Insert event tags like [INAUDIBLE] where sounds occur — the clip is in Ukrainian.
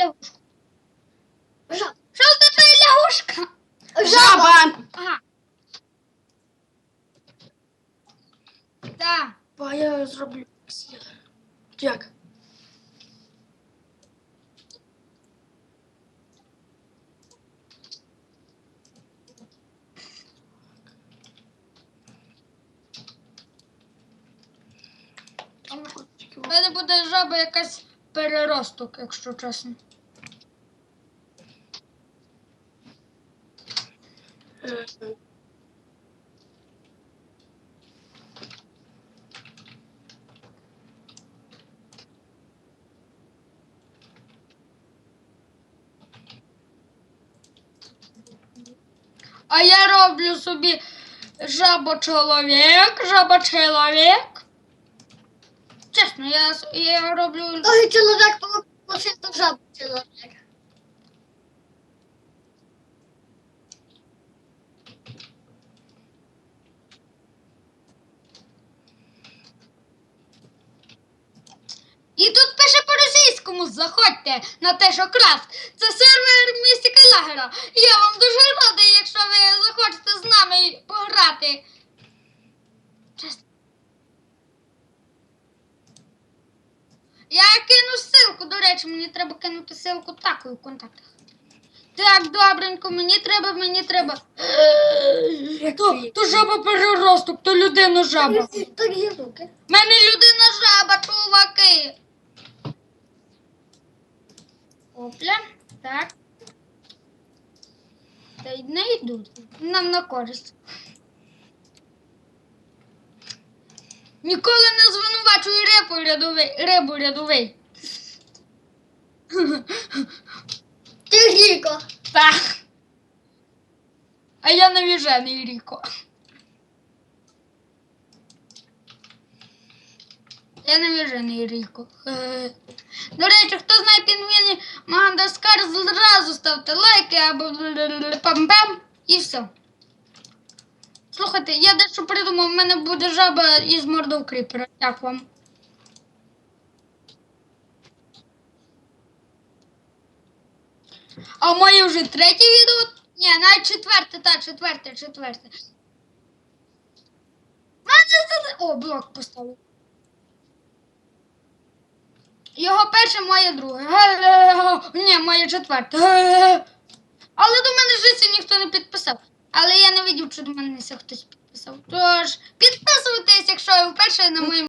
лягушку. Твоя лягушка? Жаба. Ага. Так. А я зроблю. Як? У мене буде жаба якась переросток, якщо чесно. А я роблю собі жаба-чоловік, жаба-чоловік. Чесно, я, я роблю. Ой, чоловік получив до жабу чоловік. І тут пише по-російському, заходьте на те, що крафт. Це сервер містика лагера. Я вам дуже радий, якщо ви захочете з нами пограти. Чесно. Я кину ссылку, до речі, мені треба кинути ссылку такою в контактах. Так, добренько, мені треба, мені треба. То, то жаба переросток, то людина жаба. Так є руки. Мене людина жаба, чуваки. Опля, так. Та й не йдуть. Нам на користь. Ніколи не звинувачуй рибу рядовий. Рибу рядовий. [LAUGHS] Ти Ріко. Так. А я навіжений Ріко. Я навіжений Ріко. [LAUGHS] До речі, хто знає пінгвіні Мадагаскар, зразу ставте лайки або пам-пам і все. Слухайте, я дещо придумав, в мене буде жаба із мордою кріпера. Як вам? А моє вже третє відео? Ні, навіть четверте, так, четверте, четверте. О, блок поставив. Його перше, моє друге. [LAUGHS] Ні, моє четверте. [LAUGHS] Але до мене життя ніхто не підписав. Але я не видів, чи до мене хтось підписав. Тож, підписуйтесь, якщо ви вперше на моєму